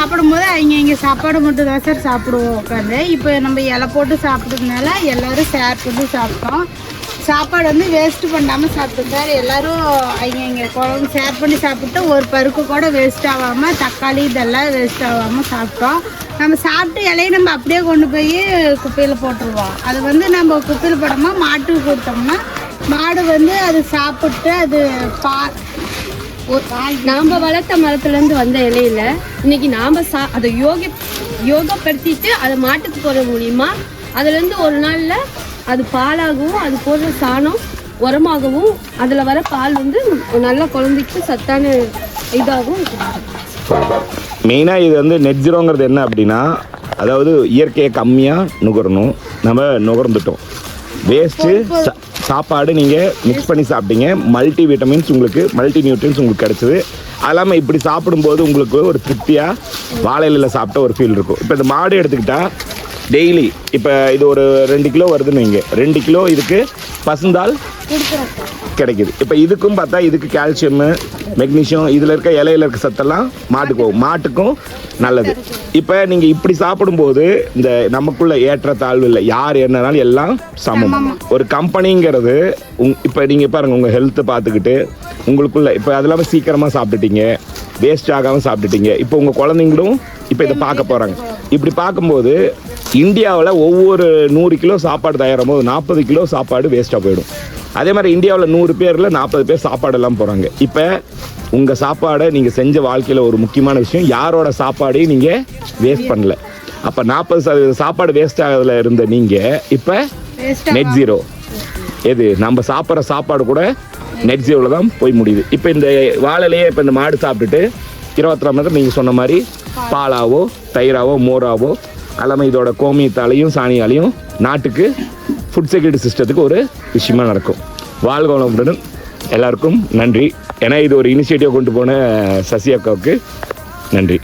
சாப்பிடும்போது அவங்க இங்கே சாப்பாடு மட்டும் தான் சார் சாப்பிடுவோம் உட்காந்து இப்போ நம்ம இலை போட்டு சாப்பிட்றதுனால எல்லாரும் ஷேர் பண்ணி சாப்பிட்டோம். சாப்பாடு வந்து வேஸ்ட்டு பண்ணாமல் சாப்பிட்டோம் சார் எல்லோரும் அவங்க இங்கே குழம்பு ஷேர் பண்ணி சாப்பிட்டு ஒரு பருக்கு கூட வேஸ்ட் ஆகாமல் தக்காளி இதெல்லாம் வேஸ்ட் ஆகாமல் சாப்பிட்டோம். நம்ம சாப்பிட்டு இலையை நம்ம அப்படியே கொண்டு போய் குப்பையில் போட்டுருவோம். அது வந்து நம்ம குப்பையில் போடாமல் மாட்டுக்கு கொடுத்தோம்னா மாடு வந்து அது சாப்பிட்டு அது பா நாம வளர்த்த மரத்துல இருந்து வந்த இலையில இன்னைக்கு நாம சா அதை யோக யோகப்படுத்திட்டு அதை மாட்டுக்கு போட மூலியமா அதுல இருந்து ஒரு நாள்ல அது பாலாகவும் அது போடுற சாணம் உரமாகவும் அதுல வர பால் வந்து நல்ல குழந்தைக்கு சத்தான இதாகவும் மெயினாக இது வந்து நெட் ஜீரோங்கிறது என்ன அப்படின்னா அதாவது இயற்கையை கம்மியாக நுகரணும். நம்ம நுகர்ந்துட்டோம். வேஸ்ட்டு சாப்பாடு நீங்கள் மிக்ஸ் பண்ணி சாப்பிட்டீங்க. மல்டி விட்டமின்ஸ் உங்களுக்கு மல்டி நியூட்ரியன்ஸ் உங்களுக்கு கிடச்சிது. அது இல்லாமல் இப்படி சாப்பிடும்போது உங்களுக்கு ஒரு திருப்தியாக வாழை இலையில் சாப்பிட்ட ஒரு ஃபீல் இருக்கும். இப்போ இந்த மாடு எடுத்துக்கிட்டால் டெய்லி இப்போ இது ஒரு ரெண்டு கிலோ வருதுன்னு வைங்க. ரெண்டு கிலோ இதுக்கு பசுந்தால் கிடைக்குது. இப்போ இதுக்கும் பார்த்தா இதுக்கு கால்சியம் மெக்னீஷியம் இதில் இருக்க இலையில இருக்க சத்தெல்லாம் மாட்டுக்கு போகும் மாட்டுக்கும் நல்லது. இப்போ நீங்கள் இப்படி சாப்பிடும்போது இந்த நமக்குள்ள ஏற்ற தாழ்வு இல்லை. யார் என்னனாலும் எல்லாம் சமம். ஒரு கம்பெனிங்கிறது உங் இப்போ நீங்கள் பாருங்கள் உங்கள் ஹெல்த்தை பார்த்துக்கிட்டு உங்களுக்குள்ள இப்போ அது சீக்கிரமாக சாப்பிட்டுட்டீங்க. வேஸ்ட் ஆகாமல் சாப்பிட்டுட்டீங்க. இப்போ உங்கள் குழந்தைங்களும் இப்போ இதை பார்க்க போகிறாங்க இப்படி பார்க்கும்போது இந்தியாவில் ஒவ்வொரு நூறு கிலோ சாப்பாடு தயாரிக்கும் போது நாற்பது கிலோ சாப்பாடு வேஸ்ட்டாக போயிடும். அதே மாதிரி இந்தியாவில் நூறு பேரில் நாற்பது பேர் சாப்பாடு எல்லாம் போகிறாங்க இப்போ உங்கள் சாப்பாடை நீங்கள் செஞ்ச வாழ்க்கையில் ஒரு முக்கியமான விஷயம் யாரோட சாப்பாடையும் நீங்கள் வேஸ்ட் பண்ணல. அப்போ நாற்பது சதவீத சாப்பாடு வேஸ்ட் ஆகிறதுல இருந்த நீங்கள் இப்போ நெட் ஜீரோ எது? நம்ம சாப்பிட்ற சாப்பாடு கூட நெட் ஜீரோவில் தான் போய் முடியுது. இப்போ இந்த வாழையிலேயே இப்போ இந்த மாடு சாப்பிட்டுட்டு இருபத்தி நேரம் நீங்கள் சொன்ன மாதிரி பாலாவோ தயிராவோ மோராவோ அல்லாமல் இதோட கோமியத்தாலையும் சாணியாலையும் நாட்டுக்கு ஃபுட் செக்யூரிட்டி சிஸ்டத்துக்கு ஒரு விஷயமா நடக்கும். வாழ்க வளமுடன் எல்லாருக்கும் நன்றி. ஏன்னா இது ஒரு இனிஷியேட்டிவ் கொண்டு போன சசி அக்காவுக்கு நன்றி.